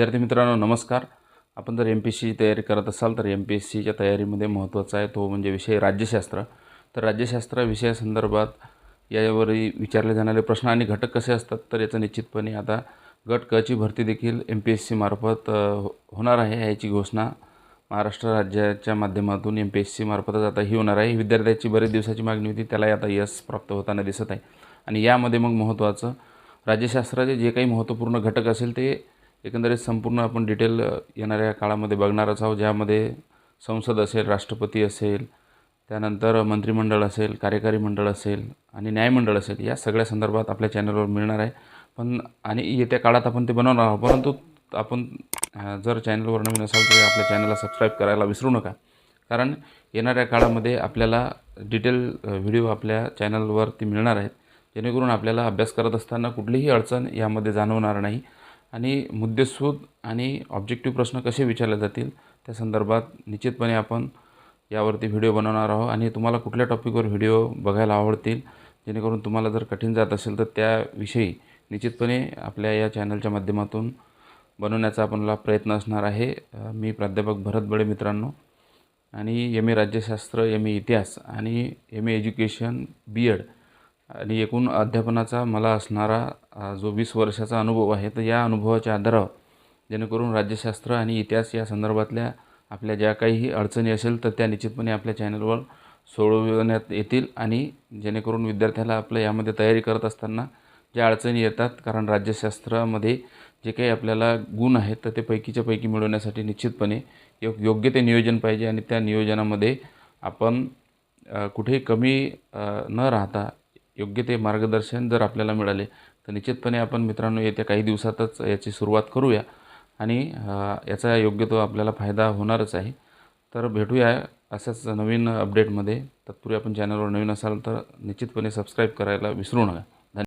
विद्यार्थी मित्रांनो नमस्कार. आपण जर एम पी एस सीची तयारी करत असाल तर एम पी एस सीच्या तयारीमध्ये महत्त्वाचा आहे तो म्हणजे विषय राज्यशास्त्र. तर राज्यशास्त्र विषयासंदर्भात यावर विचारले जाणारे प्रश्न आणि घटक कसे असतात तर याचं निश्चितपणे आता गट क ची भरती देखील एम पी एस सीमार्फत हो- होणार आहे. याची घोषणा महाराष्ट्र राज्याच्या माध्यमातून एम पी एस सीमार्फतच आता ही होणार आहे. विद्यार्थ्याची बरेच दिवसाची मागणी होती त्यालाही आता यश प्राप्त होताना दिसत आहे. आणि यामध्ये मग महत्त्वाचं राज्यशास्त्राचे जे काही महत्त्वपूर्ण घटक असेल ते एकंदरीत संपूर्ण आपण डिटेल येणाऱ्या काळामध्ये बघणारच आहोत. ज्यामध्ये संसद असेल राष्ट्रपती असेल त्यानंतर मंत्रिमंडळ असेल कार्यकारी मंडळ असेल आणि न्यायमंडळ असेल या सगळ्या संदर्भात आपल्या चॅनलवर मिळणार आहे. पण आणि येत्या काळात आपण ते बनवणार आहोत. परंतु आपण जर चॅनलवर नवीन असाल तर आपल्या चॅनलला सबस्क्राईब करायला विसरू नका. कारण येणाऱ्या काळामध्ये आपल्याला डिटेल व्हिडिओ आपल्या चॅनलवरती मिळणार आहेत. जेणेकरून आपल्याला अभ्यास करत असताना कुठलीही अडचण यामध्ये जाणवणार नाही. आणि मुद्देसूद आणि ऑब्जेक्टिव्ह प्रश्न कसे विचारले जातील त्या संदर्भात निश्चितपणे आपण यावरती व्हिडिओ बनवणार आहोत. आणि तुम्हाला कुठल्या टॉपिकवर व्हिडिओ बघायला आवडतील जेणेकरून तुम्हाला जर कठीण जात असेल तर त्याविषयी निश्चितपणे आपल्या या चॅनलच्या माध्यमातून बनवण्याचा आपला प्रयत्न असणार आहे. मी प्राध्यापक भरत बडे मित्रांनो आणि एम ए राज्यशास्त्र एम ए इतिहास आणि M A education B Ed आणि एकूण अध्यापनाचा मला असणारा जो वीस वर्षाचा अनुभव आहे तर या अनुभवाच्या आधारावर जेणेकरून राज्यशास्त्र आणि इतिहास या संदर्भातल्या आपल्या ज्या काही अडचणी असेल तर त्या निश्चितपणे आपल्या चॅनलवर सोडवण्यात येतील आणि जेणेकरून विद्यार्थ्याला आपलं यामध्ये तयारी करत असताना ज्या अडचणी येतात कारण राज्यशास्त्रामध्ये जे काही आपल्याला गुण आहेत तर ते पैकीच्या पैकी मिळवण्यासाठी निश्चितपणे यो योग्य ते नियोजन पाहिजे आणि त्या नियोजनामध्ये आपण कुठेही कमी न राहता योग्य ते मार्गदर्शन जर आपल्याला मिळाले तर निश्चितपणे आपण मित्रांनो येत्या काही दिवसातच याची सुरुवात करूया. आणि याचा योग्य तो आपल्याला फायदा होणारच आहे. तर भेटूया अशाच नवीन अपडेटमध्ये. तत्पूर्वी आपण चॅनलवर नवीन असाल तर निश्चितपणे सबस्क्राईब करायला विसरू नका.